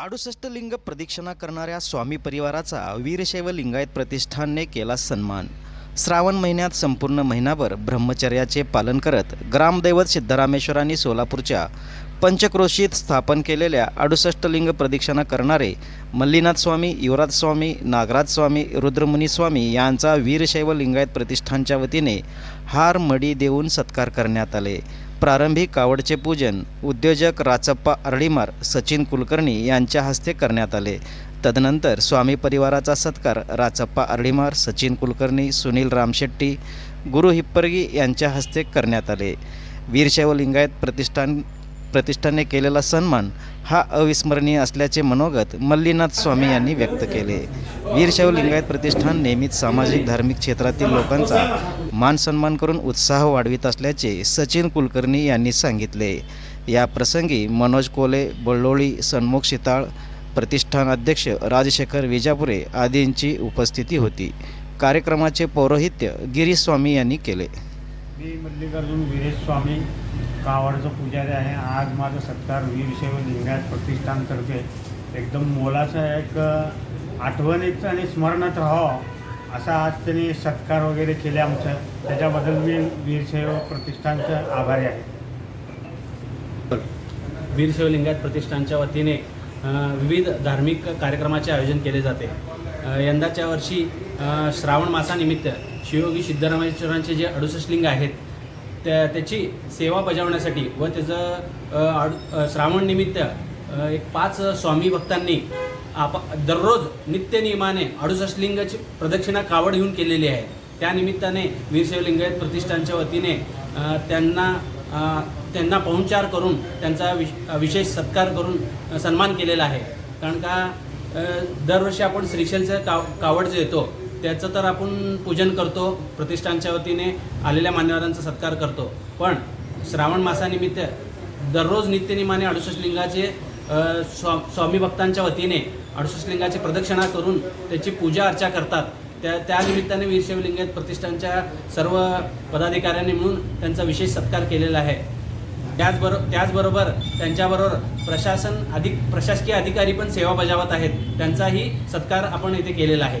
अडुसष्ट लिंग प्रदक्षिणा करणाऱ्या स्वामी परिवाराचा वीरशैव लिंगायत प्रतिष्ठानने केला सन्मान. श्रावण महिन्यात संपूर्ण महिनाभर ब्रह्मचर्याचे पालन करत ग्रामदैवत सिद्धरामेश्वरांनी सोलापूरच्या पंचक्रोशीत स्थापन केलेल्या अडुसष्ट लिंग प्रदक्षिणा करणारे मल्लीनाथ स्वामी युवराज स्वामी नागराज स्वामी रुद्रमुनी स्वामी यांचा वीरशैव लिंगायत प्रतिष्ठानच्या वतीने हार मडी देऊन सत्कार करण्यात आले. प्रारंभी कावडचे पूजन उद्योजक राचप्पा अर्डीमार सचिन कुलकर्णी यांच्या हस्ते करण्यात आले. तदनंतर स्वामी परिवाराचा सत्कार राचप्पा अर्डीमार सचिन कुलकर्णी सुनील रामशेट्टी गुरु हिप्परगी यांच्या हस्ते करण्यात आले. वीरशैव लिंगायत प्रतिष्ठान प्रतिष्ठाने केलेला सन्मान हा अविस्मरणीय असल्याचे मनोगत मल्लीनाथ स्वामी यांनी व्यक्त केले. वीरशैव लिंगायत प्रतिष्ठान नेहमीच सामाजिक धार्मिक क्षेत्रातील लोकांचा मान सन्मान करून उत्साह वाढवित असल्याचे सचिन कुलकर्णी यांनी सांगितले. या प्रसंगी मनोज कोले बळ्ळोळी सन्मुख शिताळ प्रतिष्ठान अध्यक्ष राजशेखर विजापुरे आदींची उपस्थिती होती. कार्यक्रमाचे पौरोहित्य गिरीस्वामी यांनी केले. मी मल्लिकार्जुन वीरेश स्वामी कावडचं पुजारी आहे. आज माझा सत्कार वीरशैव लिंगायत प्रतिष्ठानतर्फे. एकदम मोलाचा एक आठवणीत आणि स्मरणात राहावं असा आज त्यांनी सत्कार वगैरे केले आमचं. त्याच्याबद्दल मी वीरशैव प्रतिष्ठानचं आभारी आहे. वीरशैव लिंगायत प्रतिष्ठानच्या वतीने विविध धार्मिक कार्यक्रमाचे आयोजन केले जाते. यंदाच्या वर्षी श्रावण मासानिमित्त शिवयोगी सिद्धरामेश्वरांचे जे अडुसष्ट लिंग आहेत त्या त्याची सेवा बजावण्यासाठी व त्याचं अडू श्रावणनिमित्त श्रावण निमित्त एक पाच स्वामी भक्तांनी आप दररोज नित्यनियमाने अडुसष्ट लिंगाची प्रदक्षिणा कावड घेऊन केलेली आहे. त्यानिमित्ताने निमित्ताने प्रतिष्ठानच्या वतीने त्यांना त्यांना पाहुणचार करून त्यांचा विश विशेष सत्कार करून सन्मान केलेला आहे. कारण का दरवर्षी आपण श्रीशैलचं काव कावड जे येतो त्याचं तर आपण पूजन करतो प्रतिष्ठानच्या वतीने आलेल्या मान्यवरांचा सत्कार करतो. पण श्रावण मासानिमित्त दररोज नित्यनिमाने अडुसष्ट लिंगाचे स्वा स्वामी भक्तांच्या वतीने अडुसष्ट लिंगाची प्रदक्षिणा करून त्याची पूजा अर्चा करतात. त्या त्यानिमित्ताने निमित्ताने प्रतिष्ठानच्या सर्व पदाधिकाऱ्यांनी मिळून त्यांचा विशेष सत्कार केलेला आहे. त्याचबरो त्याचबरोबर त्यांच्याबरोबर प्रशासन अधिक प्रशासकीय अधिकारी पण सेवा बजावत आहेत. त्यांचाही सत्कार आपण इथे केलेला आहे.